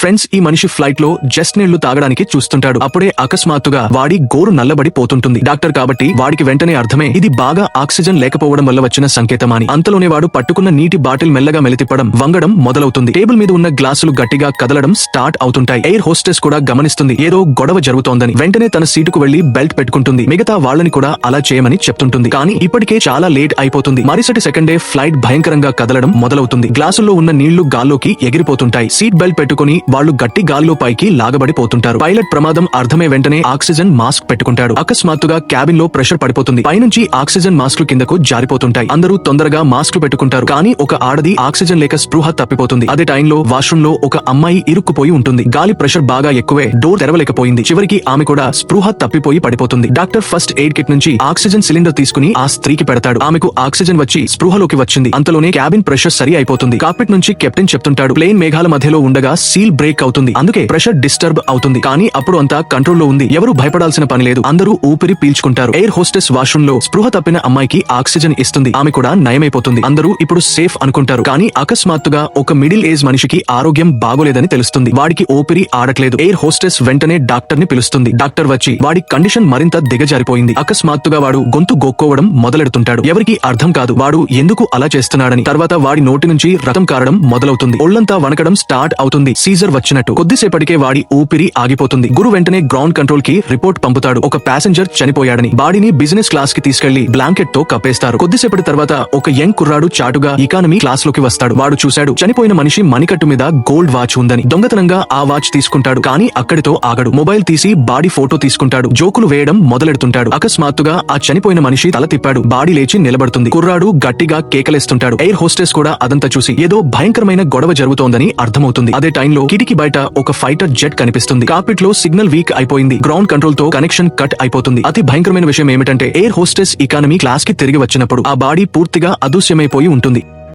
Friends ఈ మనిషి ఫ్లైట్లో జస్ట్ నీళ్ళు తాగడానికి చూస్తుంటాడు. అప్పుడే అకస్మాత్తుగా వాడి గోరు నల్లబడి పోతుంటుంది. డాక్టర్ కాబట్టి వాడికి వెంటనే అర్థమే ఇది బాగా ఆక్సిజన్ లేకపోవడం వల్ల వచ్చిన సంకేతమాని. అంతలోనే వాడు పట్టుకున్న నీటి బాటిల్ మెల్లగా మెలితిప్పడం వంగడం మొదలవుతుంది. టేబుల్ మీద ఉన్న గ్లాసులు గట్టిగా కదలడం స్టార్ట్ అవుతుంటాయి. ఎయిర్ హోస్టెస్ కూడా గమనిస్తుంది. ఏదో గొడవ జరుగుతోందని. వెంటనే తన సీటుకు వెళ్ళి బెల్ట్ పెట్టుకుంటుంది. మిగతా వాళ్ళని కూడా అలా చేయమని చెప్తుంటుంది. కానీ ఇప్పటికే చాలా లేట్ అయిపోతుంది. మరుసటి సెకండే ఫ్లైట్ భయంకరంగా కదలడం మొదలవుతుంది. గ్లాసుల్లో ఉన్న నీళ్ళు గాల్లోకి ఎగిరిపోతుంటాయి. సీట్ బెల్ట్ పెట్టుకుని వాళ్ళు గట్టి గాలిలో పైకి లాగబడిపోతుంటారు. పైలట్ ప్రమాదం అర్థమే వెంటనే ఆక్సిజన్ మాస్క్ పెట్టుకుంటాడు. అకస్మాత్తుగా క్యాబిన్లో ప్రెషర్ పడిపోతుంది. పైనుంచి ఆక్సిజన్ మాస్క్ కిందకు జారిపోతుంటాయి. అందరూ తొందరగా మాస్క్ పెట్టుకుంటారు. కానీ ఒక ఆడది ఆక్సిజన్ లేక స్పృహ తప్పిపోతుంది. అదే టైంలో వాష్రూమ్లో ఒక అమ్మాయి ఇరుక్కుపోయి ఉంటుంది. గాలి ప్రెషర్ బాగా ఎక్కువే. డోర్ తెరవలేకపోయింది. చివరికి ఆమె కూడా స్పృహ తప్పిపోయి పడిపోతుంది. డాక్టర్ ఫస్ట్ ఎయిడ్ కిట్ నుంచి ఆక్సిజన్ సిలిండర్ తీసుకుని ఆ స్త్రీకి పెడతాడు. ఆమెకు ఆక్సిజన్ వచ్చి స్పృహలోకి వచ్చింది. అంతలోనే క్యాబిన్ ప్రెషర్ సరి అయిపోతుంది. కాపిట్ నుంచి కెప్టెన్ చెప్తుంటాడు. ప్లేన్ మేఘాల మధ్యలో ఉండగా సీల్ బ్రేక్ అవుతుంది. అందుకే ప్రెషర్ డిస్టర్బ్ అవుతుంది. కానీ అప్పుడు అంతా కంట్రోల్లో ఉంది. ఎవరు భయపడాల్సిన పని లేదు. అందరూ ఊపిరి పీల్చుకుంటారు. ఎయిర్ హోస్టెస్ వాష్రూమ్లో స్పృహ తప్పిన అమ్మాయికి ఆక్సిజన్ ఇస్తుంది. ఆమె కూడా నయమైపోతుంది. అందరూ ఇప్పుడు సేఫ్ అనుకుంటారు. కానీ అకస్మాత్తుగా ఒక మిడిల్ ఏజ్ మనిషికి ఆరోగ్యం బాగోలేదని తెలుస్తుంది. వాడికి ఊపిరి ఆడట్లేదు. ఎయిర్ హోస్టెస్ వెంటనే డాక్టర్ని పిలుస్తుంది. డాక్టర్ వచ్చి వాడి కండిషన్ మరింత దిగజారిపోయింది. అకస్మాత్తుగా వాడు గొంతు గోక్కోవడం మొదలెడుతుంటాడు. ఎవరికి అర్థం కాదు వాడు ఎందుకు అలా చేస్తున్నాడని. తర్వాత వాడి నోటి నుంచి రథం కారడం మొదలవుతుంది. ఒళ్ళంతా వణకడం స్టార్ట్ అవుతుంది. సీజర్ వచ్చినట్టు కొద్దిసేపటికే వాడి ఊపిరి ఆగిపోతుంది. గురు వెంటనే గ్రౌండ్ కంట్రోల్కి రిపోర్ట్ పంపుతాడు. ఒక ప్యాసింజర్ చనిపోయాడని బాడీని బిజినెస్ క్లాస్కి తీసుకెళ్ళి బ్లాంకెట్తో కప్పేస్తారు. కొద్దిసేపటి తర్వాత ఒక యంగ్ కుర్రాడు చాటుగా ఇకానమీ క్లాస్లోకి వస్తాడు. వాడు చూశాడు చనిపోయిన మనిషి మణికట్టు మీద గోల్డ్ వాచ్ ఉందని. దొంగతనంగా ఆ వాచ్ తీసుకుంటాడు కానీ అక్కడితో ఆగడు. మొబైల్ తీసి బాడీ ఫోటో తీసుకుంటాడు. జోకులు వేయడం మొదలెడుతుంటాడు. అకస్మాత్తుగా ఆ చనిపోయిన మనిషి తల తిప్పాడు. బాడీ లేచి నిలబడుతుంది. కుర్రాడు గట్టిగా కేకలేస్తుంటాడు. ఎయిర్ హోస్టెస్ కూడా అదంతా చూసి ఏదో భయంకరమైన గొడవ జరుగుతోందని అర్థమవుతుంది. అదే టైంలో కిటికీ బయట ఒక ఫైటర్ జెట్ కనిపిస్తుంది. కాపిట్లో సిగ్నల్ వీక్ అయిపోయింది. గ్రౌండ్ కంట్రోల్తో కనెక్షన్ కట్ అయిపోతుంది. అతి భయంకరమైన విషయం ఏమిటంటే ఎయిర్ హోస్టెస్ ఇకానమీ క్లాస్కి తిరిగి వచ్చినప్పుడు ఆ బాడీ పూర్తిగా అదృశ్యమైపోయి ఉంటుంది.